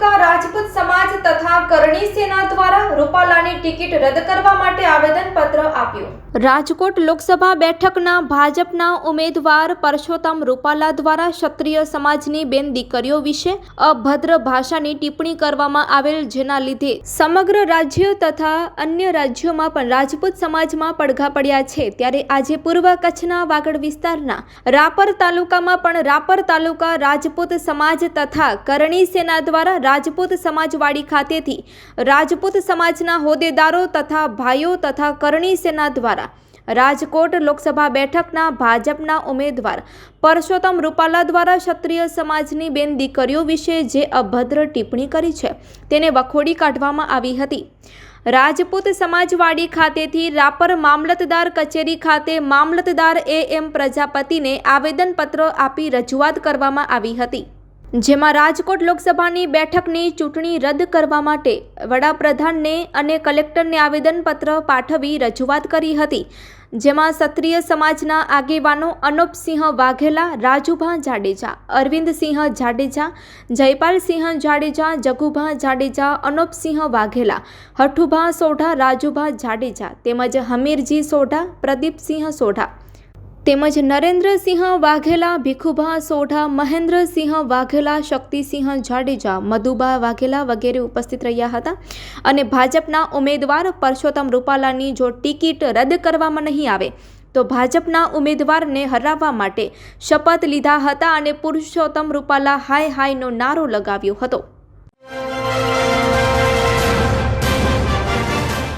તાલુકા રાજપૂત સમાજ તથા કરણી સેના દ્વારા રૂપાલાની ટિકિટ રદ કરવા માટે આવેદન પત્ર આપ્યું. રાજકોટ લોકસભા બેઠકના ભાજપના ઉમેદવાર પરસોત્તમ રૂપાલા દ્વારા ક્ષત્રિય સમાજની બેન દીકરીઓ વિશે અભદ્ર ભાષાની ટિપ્પણી કરવામાં આવેલ, જેના લીધે સમગ્ર રાજ્ય તથા અન્ય રાજ્યોમાં પણ રાજપૂત સમાજમાં પડઘા પડ્યા છે. ત્યારે આજે પૂર્વ કચ્છના વાગડ વિસ્તારના રાપર તાલુકામાં પણ રાપર તાલુકા રાજપૂત સમાજ તથા કરણી સેના દ્વારા રાજપૂત સમાજવાડી ખાતેથી રાજપૂત સમાજના હોદ્દેદારો તથા ભાઈઓ તથા કરણી સેના દ્વારા. રાજકોટ લોકસભા બેઠકના ભાજપના ઉમેદવાર પરસોત્તમ રૂપાલા દ્વારા ક્ષત્રિય સમાજની બેન દીકરીઓ વિશે જે અભદ્ર ટિપ્પણી કરી છે, તેને વખોડી કાઢવામાં આવી હતી. રાજપૂત સમાજવાડી ખાતેથી રાપર મામલતદાર કચેરી ખાતે મામલતદાર એ એમ પ્રજાપતિને આવેદનપત્ર આપી રજૂઆત કરવામાં આવી હતી. જેમાં રાજકોટ લોકસભાની બેઠકની ચૂંટણી રદ કરવા માટે વડાપ્રધાનને અને કલેક્ટરને આવેદનપત્ર પાઠવી રજૂઆત કરી હતી, જેમાં ક્ષત્રિય સમાજના આગેવાનો અનુપસિંહ વાઘેલા, રાજુભા જાડેજા, અરવિંદસિંહ જાડેજા, જયપાલસિંહ જાડેજા, જગુભા જાડેજા, અનુપસિંહ વાઘેલા, હઠુભા સોઢા, રાજુભા જાડેજા તેમજ હમીરજી સોઢા, પ્રદીપસિંહ સોઢા તેમજ નરેન્દ્રસિંહ વાઘેલા, ભીખુભા સોઢા, મહેન્દ્રસિંહ વાઘેલા, શક્તિસિંહ જાડેજા, મધુબા વાઘેલા વગેરે ઉપસ્થિત રહ્યા હતા અને ભાજપના ઉમેદવાર પરસોત્તમ રૂપાલાની જો ટિકિટ રદ કરવામાં નહીં આવે, તો ભાજપના ઉમેદવારને હરાવવા માટે શપથ લીધા હતા અને પુરુષોત્તમ રૂપાલા હાય હાયનો નારો લગાવ્યો હતો.